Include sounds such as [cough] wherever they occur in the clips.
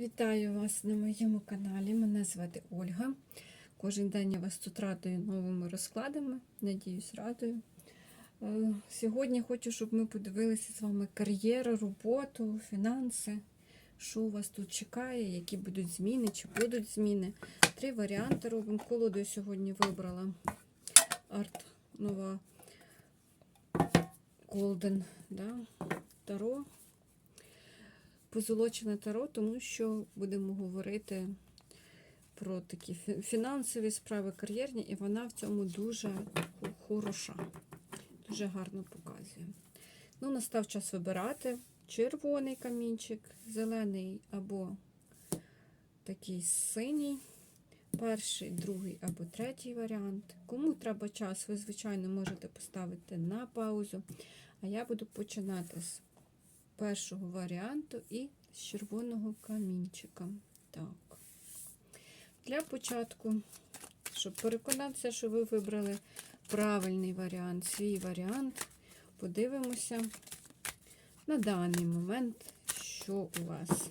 Вітаю вас на моєму каналі. Мене звати Ольга. Кожен день я вас тут радую новими розкладами. Надіюсь, радую. Е, Сьогодні хочу, щоб ми подивилися з вами кар'єру, роботу, фінанси. Що у вас тут чекає, які будуть зміни, чи будуть зміни. Три варіанти робимо. Колоду я сьогодні вибрала. Арт нова Golden да? Таро позолочене таро, тому що будемо говорити про такі фінансові справи кар'єрні, і вона в цьому дуже хороша, дуже гарно показує. Ну, настав час вибирати червоний камінчик, зелений або такий синій. Перший, другий або третій варіант. Кому треба час, ви, звичайно, можете поставити на паузу. А я буду починати з першого варіанту і з червоного камінчика. Так. Для початку, щоб переконатися, що ви вибрали правильний варіант, свій варіант, подивимося на даний момент, що у вас.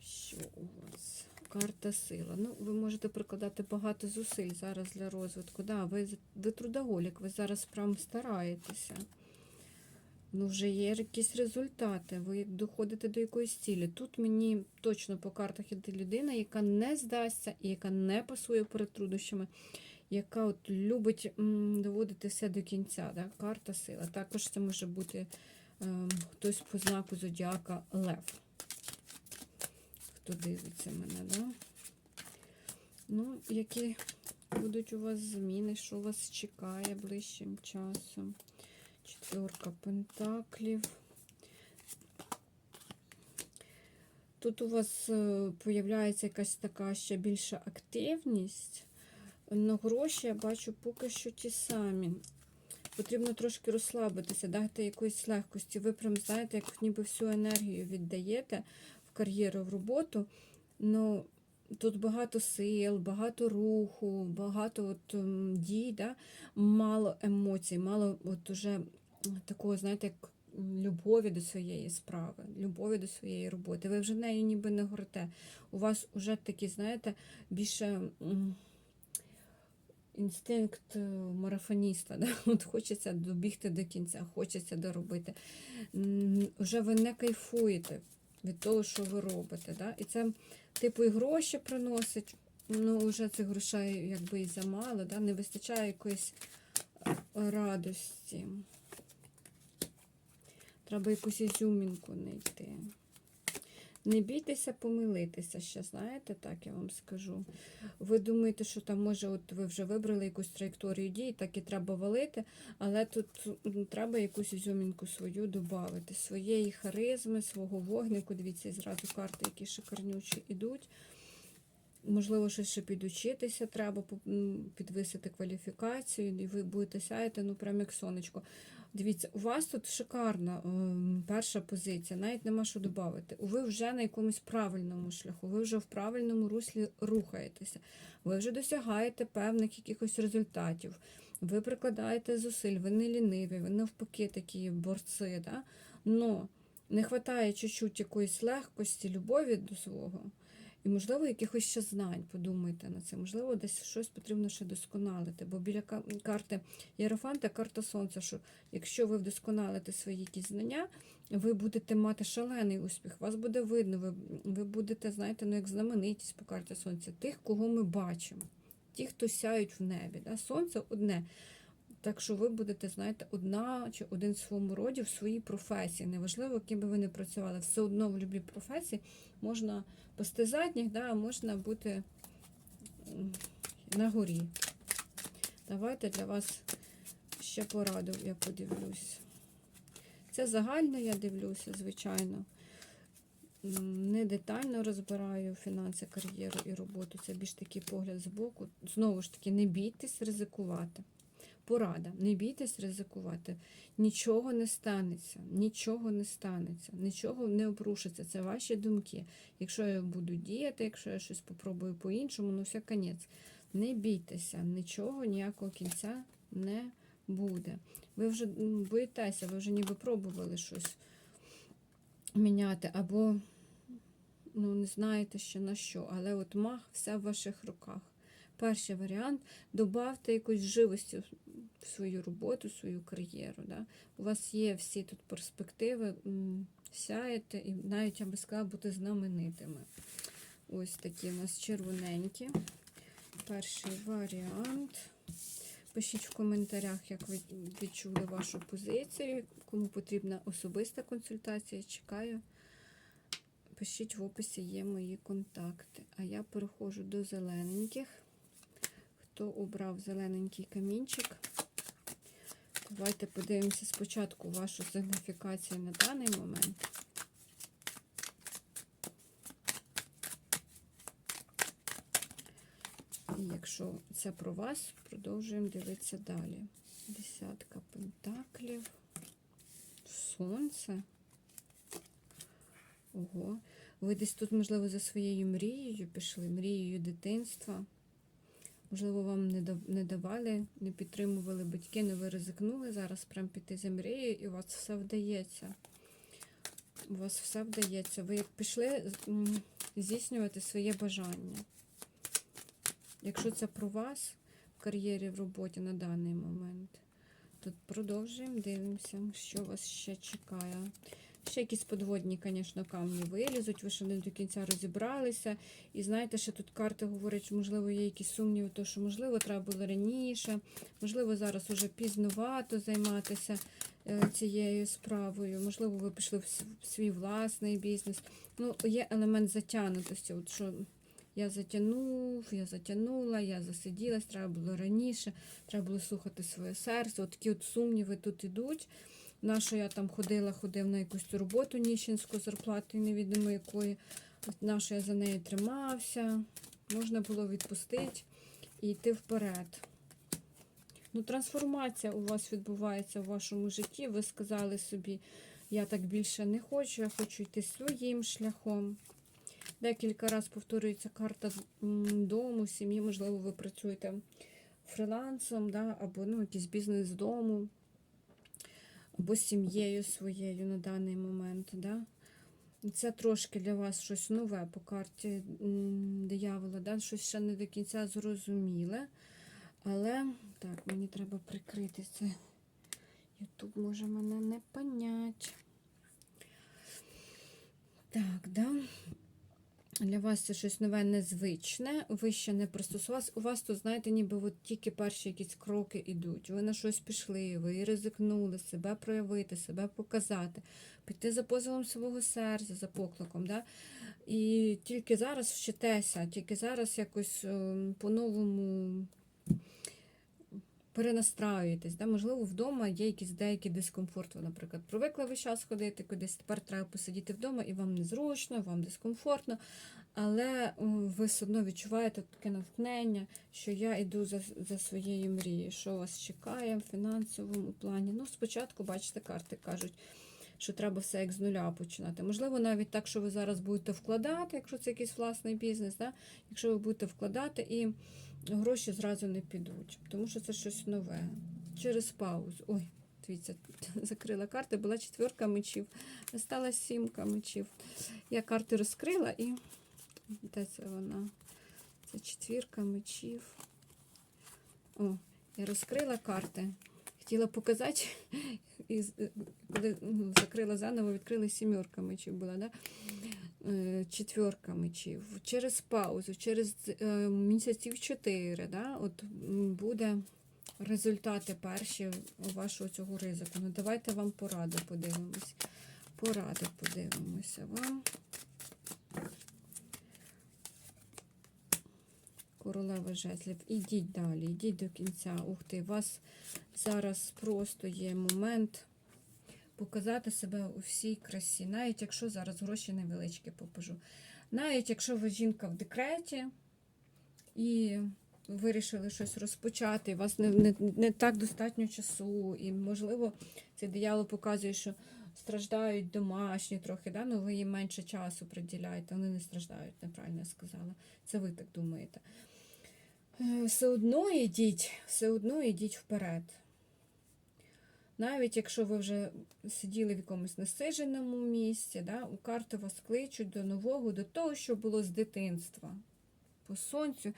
Що у вас? Карта сила. Ну, ви можете прикладати багато зусиль зараз для розвитку. Да, ви, ви трудоголік, ви зараз прям стараєтеся. Ну, вже є якісь результати, ви доходите до якоїсь цілі. Тут мені точно по картах іде людина, яка не здасться і яка не пасує перед труднощами, яка от любить доводити все до кінця. Да? Карта сила. Також це може бути ем, хтось по знаку зодіака Лев. Хто дивиться мене, да? Ну, які будуть у вас зміни, що вас чекає ближчим часом? Четверка пентаклів. Тут у вас е, появляється якась така ще більша активність. На гроші я бачу поки що ті самі. Потрібно трошки розслабитися, дати якоїсь легкості. Ви прям знаєте, як ніби всю енергію віддаєте в кар'єру, в роботу. Ну, тут багато сил, багато руху, багато от, дій, да? мало емоцій, мало от уже такого, знаєте, як любові до своєї справи, любові до своєї роботи. Ви вже нею ніби не горите. У вас вже такі, знаєте, більше інстинкт е, марафоніста. Да? [laughs] От хочеться добігти до кінця, хочеться доробити. Вже ви не кайфуєте від того, що ви робите. Да? І це, типу, і гроші приносить. Ну, вже цих грошей якби і замало, да? не вистачає якоїсь е, радості. Треба якусь ізюмінку знайти. Не бійтеся помилитися ще, знаєте, так я вам скажу. Ви думаєте, що там може, от ви вже вибрали якусь траєкторію дій, так і треба валити, але тут треба якусь ізюмінку свою додати, своєї харизми, свого вогнику. Дивіться, зразу карти, які шикарнючі ідуть. Можливо, щось ще підучитися треба, підвисити кваліфікацію, і ви будете сяяти, ну прям як сонечко. Дивіться, у вас тут шикарна ем, перша позиція, навіть нема що додати. Ви вже на якомусь правильному шляху, ви вже в правильному руслі рухаєтеся, ви вже досягаєте певних якихось результатів, ви прикладаєте зусиль, ви не ліниві, ви навпаки такі борці. Да? Но не вистачає чуть-чуть якоїсь легкості, любові до свого. І, можливо, якихось ще знань, подумайте на це. Можливо, десь щось потрібно ще досконалити. Бо біля карти Єрофанта карта Сонця, що якщо ви вдосконалите свої якісь знання, ви будете мати шалений успіх, вас буде видно, ви, ви будете, знаєте, ну як знаменитість по карті Сонця, тих, кого ми бачимо, ті, хто сяють в небі. Да? Сонце одне. Так що ви будете, знаєте, одна чи один в своєму роді в своїй професії. Неважливо, ким би ви не працювали, все одно в будь-якій професії можна пасти задніх, да, а можна бути на горі. Давайте для вас ще пораду я подивлюсь. Це загально я дивлюся, звичайно. Не детально розбираю фінанси, кар'єру і роботу. Це більш такий погляд збоку. Знову ж таки, не бійтесь ризикувати. Порада, не бійтесь ризикувати. Нічого не станеться, нічого не станеться, нічого не обрушиться. Це ваші думки. Якщо я буду діяти, якщо я щось попробую по-іншому, ну все конець. Не бійтеся, нічого, ніякого кінця не буде. Ви вже боїтеся, ви вже ніби пробували щось міняти, або ну, не знаєте ще на що, але от маг все в ваших руках. Перший варіант добавте якоїсь живості свою роботу, свою кар'єру. Да? У вас є всі тут перспективи, сяєте і навіть, я би сказала, бути знаменитими. Ось такі у нас червоненькі. Перший варіант. Пишіть в коментарях, як ви відчули вашу позицію. Кому потрібна особиста консультація, чекаю. Пишіть в описі є мої контакти. А я переходжу до зелененьких. Хто обрав зелененький камінчик? Давайте подивимося спочатку вашу сигніфікацію на даний момент. І якщо це про вас, продовжуємо дивитися далі. Десятка пентаклів, сонце. Ого. Ви десь тут, можливо, за своєю мрією пішли, мрією дитинства. Можливо, вам не давали, не підтримували батьки, не ви ризикнули зараз прям піти за мрією, і у вас все вдається. У вас все вдається. Ви пішли здійснювати своє бажання. Якщо це про вас в кар'єрі, в роботі на даний момент, то продовжуємо, дивимося, що вас ще чекає. Ще якісь подводні, звісно, камні вилізуть, ви ще не до кінця розібралися. І знаєте, що тут карти говорять, що, можливо, є якісь сумніви, то що, можливо, треба було раніше, можливо, зараз уже пізновато займатися е, цією справою, можливо, ви пішли в свій власний бізнес. Ну, є елемент затягнутості, от що я затягнув, я затягнула, я засиділась, треба було раніше, треба було слухати своє серце. От такі от сумніви тут ідуть. Наша я там ходила, ходив на якусь ту роботу ніщенську зарплатою, невідомо якої. От наша я за нею тримався. Можна було відпустити і йти вперед. Ну, трансформація у вас відбувається в вашому житті. Ви сказали собі, я так більше не хочу, я хочу йти своїм шляхом. Декілька разів повторюється карта дому, сім'ї, можливо, ви працюєте фрилансом, да, або ну, якийсь бізнес з дому, або сім'єю своєю на даний момент. Да. Це трошки для вас щось нове по карті диявола, да, щось ще не до кінця зрозуміле. Але так, мені треба прикрити це. Ютуб може мене не понять. Так, да. Для вас це щось нове незвичне, ви ще не пристосувалися. У вас тут, знаєте, ніби от тільки перші якісь кроки йдуть. Ви на щось пішли, ви ризикнули себе проявити, себе показати, піти за позовом свого серця, за покликом. Да? І тільки зараз вчитеся, тільки зараз якось ем, по-новому перенастраюєтесь. Да? Можливо, вдома є якийсь деякий дискомфорт. Ви, наприклад, привикли весь час ходити кудись, тепер треба посидіти вдома, і вам незручно, вам дискомфортно, але ви все одно відчуваєте таке натхнення, що я йду за, за своєю мрією, що вас чекає в фінансовому плані. Ну, спочатку, бачите, карти кажуть. Що треба все як з нуля починати. Можливо, навіть так, що ви зараз будете вкладати, якщо це якийсь власний бізнес, да? якщо ви будете вкладати і гроші зразу не підуть, тому що це щось нове. Через паузу. Ой, дивіться, [laughs] закрила карти, була четверка мечів, стала сімка мечів. Я карти розкрила і де це вона? Це четвірка мечів. О, я розкрила карти. Хотіла показати, [laughs] і коли ну, закрила заново, відкрила сімерка мечів була, да? Е, четверка мечів. Через паузу, через е, місяців чотири, да? от буде результати перші вашого цього ризику. Ну, давайте вам пораду подивимось. Поради подивимося вам. Королева жезлів. Ідіть далі, ідіть до кінця. Ух ти, у вас зараз просто є момент показати себе у всій красі. Навіть якщо зараз гроші невеличкі попажу. Навіть якщо ви жінка в декреті і вирішили щось розпочати, у вас не, не, не так достатньо часу, і, можливо, цей диявол показує, що страждають домашні трохи, да? ну ви їм менше часу приділяєте, вони не страждають, неправильно я сказала. Це ви так думаєте. Е, Все одно йдіть, все одно йдіть вперед. Навіть якщо ви вже сиділи в якомусь насиженому місці, да, у карти вас кличуть до нового, до того, що було з дитинства. По сонцю,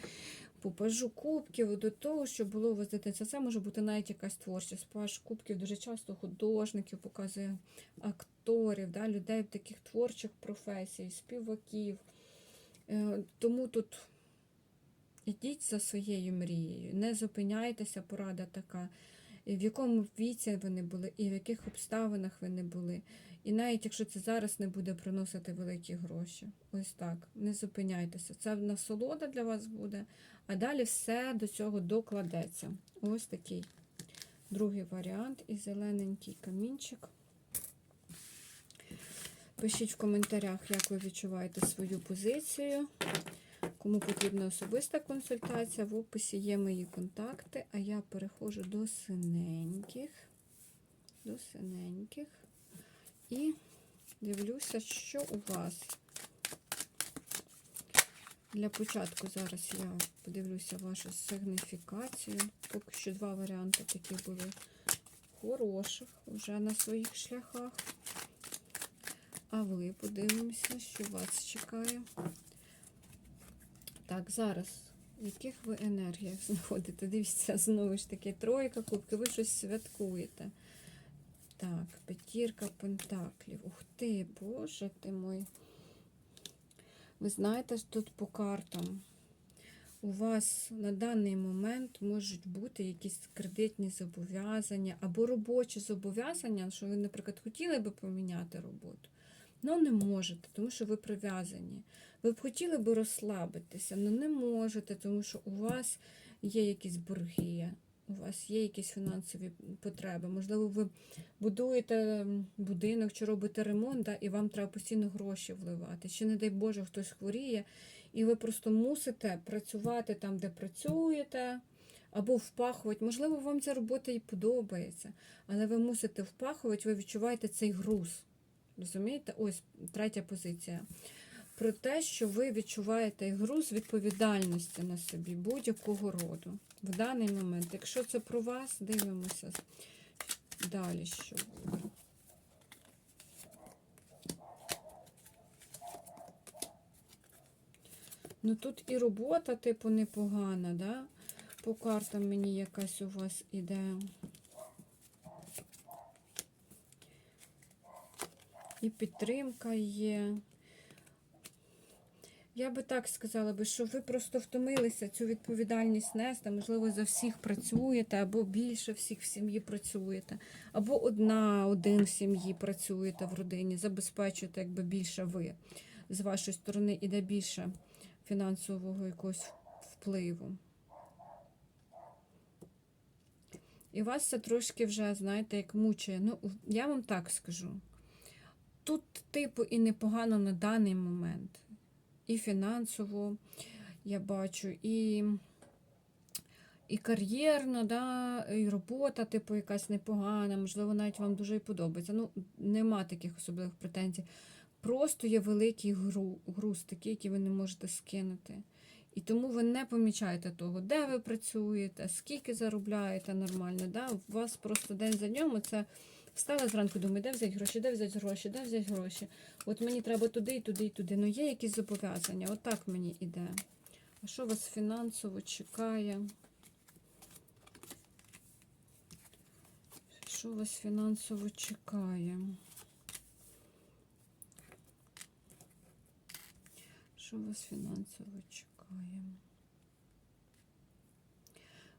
по пажу кубків, до того, що було у вас з дитинства. Це може бути навіть якась творчість. Паж кубків дуже часто художників показує акторів, да, людей таких творчих професій, співаків. Е, Тому тут ідіть за своєю мрією, не зупиняйтеся, порада така в якому віці ви не були, і в яких обставинах ви не були. І навіть якщо це зараз не буде приносити великі гроші. Ось так. Не зупиняйтеся. Це насолода для вас буде, а далі все до цього докладеться. Ось такий другий варіант і зелененький камінчик. Пишіть в коментарях, як ви відчуваєте свою позицію. Кому потрібна особиста консультація, в описі є мої контакти, а я переходжу до синеньких, до синеньких і дивлюся, що у вас. Для початку зараз я подивлюся вашу сигніфікацію. Поки що два варіанти такі були хороших вже на своїх шляхах. А ви подивимося, що вас чекає. Так, зараз, в яких ви енергіях знаходите? Дивіться, знову ж таки, тройка кубків, ви щось святкуєте. Так, п'ятірка пентаклів. Ух ти, боже ти мой. Ви знаєте, тут по картам у вас на даний момент можуть бути якісь кредитні зобов'язання або робочі зобов'язання, що ви, наприклад, хотіли би поміняти роботу. Ну, не можете, тому що ви прив'язані. Ви б хотіли би розслабитися, але не можете, тому що у вас є якісь борги, у вас є якісь фінансові потреби. Можливо, ви будуєте будинок чи робите ремонт, да, і вам треба постійно гроші вливати. Чи, не дай Боже, хтось хворіє, і ви просто мусите працювати там, де працюєте. Або впахувати. Можливо, вам ця робота і подобається, але ви мусите впахувати, ви відчуваєте цей груз. Розумієте? Ось третя позиція. Про те, що ви відчуваєте груз відповідальності на собі будь-якого роду. В даний момент. Якщо це про вас, дивимося далі що. Ну тут і робота, типу, непогана, да? По картам мені якась у вас іде. І підтримка є. Я би так сказала би, що ви просто втомилися цю відповідальність нести, можливо, за всіх працюєте, або більше всіх в сім'ї працюєте, або одна, один в сім'ї працюєте в родині, забезпечуєте якби більше ви. З вашої сторони іде більше фінансового якогось впливу. І вас це трошки вже, знаєте, як мучає. Ну, я вам так скажу. Тут, типу, і непогано на даний момент. І фінансово, я бачу, і і кар'єрно, да, і робота, типу, якась непогана, можливо, навіть вам дуже і подобається. Ну, нема таких особливих претензій. Просто є великий гру, груз, такий, який ви не можете скинути. І тому ви не помічаєте того, де ви працюєте, скільки заробляєте нормально. Да? У вас просто день за днем це. Встала зранку, думаю, де взяти гроші, де взяти гроші, де взяти гроші. От мені треба туди, і туди, і туди. Ну є якісь зобов'язання. Отак мені іде. А що вас фінансово чекає? Що вас фінансово чекає? Що вас фінансово чекає?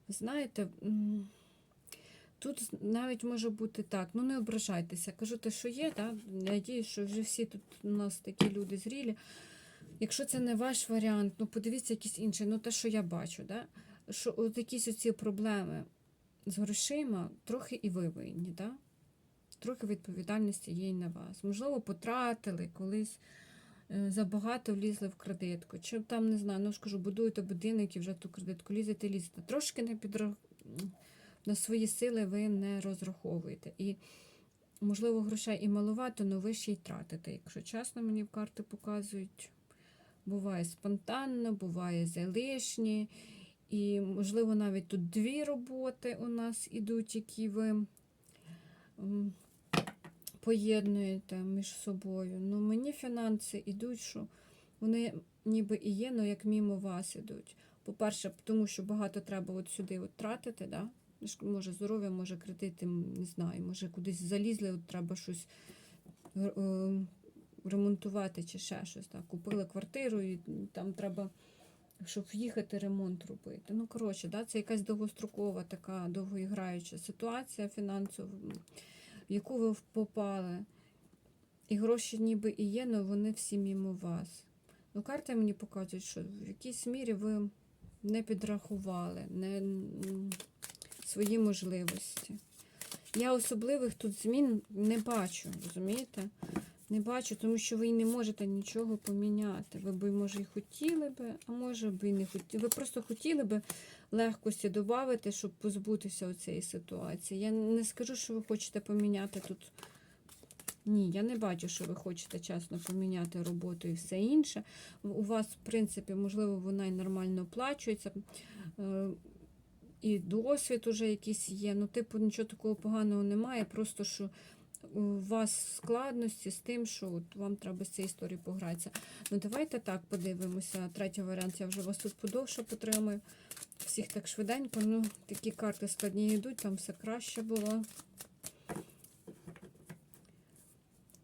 Знаєте, Тут навіть може бути так, ну не ображайтеся. Кажу те, що є, так? надію, що вже всі тут у нас такі люди зрілі. Якщо це не ваш варіант, ну подивіться якийсь інший, ну те, що я бачу, да? що от якісь оці проблеми з грошима, трохи і ви винні, да? трохи відповідальності є і на вас. Можливо, потратили колись. Забагато влізли в кредитку. Чи там, не знаю, ну скажу, будуєте будинок і вже ту кредитку лізете, лізете. Трошки не підрахуєте на свої сили ви не розраховуєте. І, можливо, грошей і маловато, але ви ще й тратите. Якщо чесно, мені карти показують, буває спонтанно, буває залишні. І, можливо, навіть тут дві роботи у нас ідуть, які ви поєднуєте між собою. Ну, мені фінанси йдуть, що вони ніби і є, але як мімо вас ідуть. По-перше, тому що багато треба от сюди от тратити, да? Ж, може здоров'я, може кредити, не знаю, може кудись залізли, от треба щось е, ремонтувати чи ще щось. Так. Купили квартиру і там треба, щоб в'їхати, ремонт робити. Ну, коротше, да, це якась довгострокова, така довгоіграюча ситуація фінансова, в яку ви попали. І гроші ніби і є, але вони всі мімо вас. Ну, карти мені показують, що в якійсь мірі ви не підрахували не, свої можливості. Я особливих тут змін не бачу, розумієте? Не бачу, тому що ви не можете нічого поміняти. Ви б, може, і хотіли би, а може б і не хотіли. Ви просто хотіли би легкості додати, щоб позбутися цієї ситуації. Я не скажу, що ви хочете поміняти тут. Ні, я не бачу, що ви хочете чесно поміняти роботу і все інше. У вас, в принципі, можливо, вона і нормально оплачується. І досвід уже якийсь є. Ну, типу, нічого такого поганого немає. Просто що у вас складності з тим, що от вам треба з цієї історії погратися. Ну, давайте так подивимося. Третій варіант я вже вас тут подовше потримаю. Всіх так швиденько. Ну, такі карти складні йдуть, там все краще було.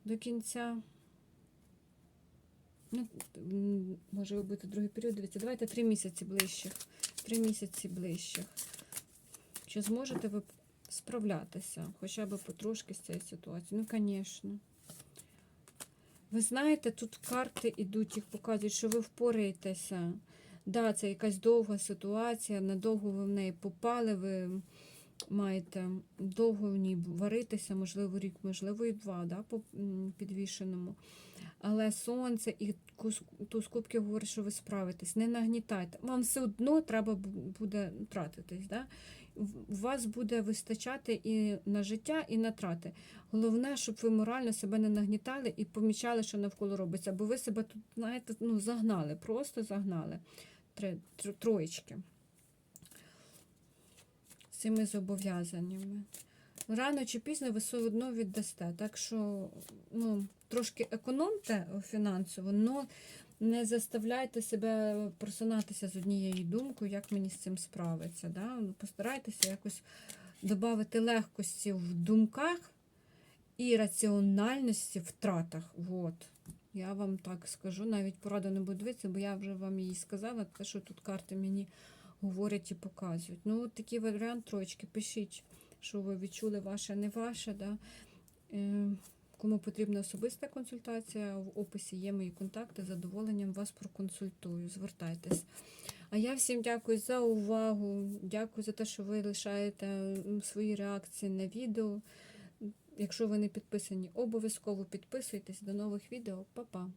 До кінця. Ну, може бути другий період. Дивіться, давайте три місяці ближчих. Три місяці ближчих. Чи зможете ви справлятися хоча б потрошки з цією ситуацією? Ну, звісно. Ви знаєте, тут карти йдуть, їх показують, що ви впораєтеся. Да, це якась довга ситуація, надовго ви в неї попали, ви маєте довго в ній варитися, можливо, рік, можливо, і два, да, по підвішеному. Але сонце і туз кубків говорить, що ви справитесь. Не нагнітайте. Вам все одно треба буде тратитись. Да? У вас буде вистачати і на життя, і на трати. Головне, щоб ви морально себе не нагнітали і помічали, що навколо робиться. Бо ви себе тут, знаєте, ну, загнали, просто загнали. Три, тр- троєчки. Цими зобов'язаннями. Рано чи пізно ви все одно віддасте. Так що ну, трошки економте фінансово, але не заставляйте себе просинатися з однією думкою, як мені з цим справитися. Да? Ну, Постарайтеся якось додати легкості в думках і раціональності в тратах. Вот. Я вам так скажу, навіть пораду не буду дивитися, бо я вже вам її сказала, те, що тут карти мені говорять і показують. Ну, от такий варіант троєчки. Пишіть, що ви відчули ваше, не ваше. Да? Е, Кому потрібна особиста консультація, в описі є мої контакти. З задоволенням вас проконсультую. Звертайтесь. А я всім дякую за увагу. Дякую за те, що ви лишаєте свої реакції на відео. Якщо ви не підписані, обов'язково підписуйтесь. До нових відео. Па-па!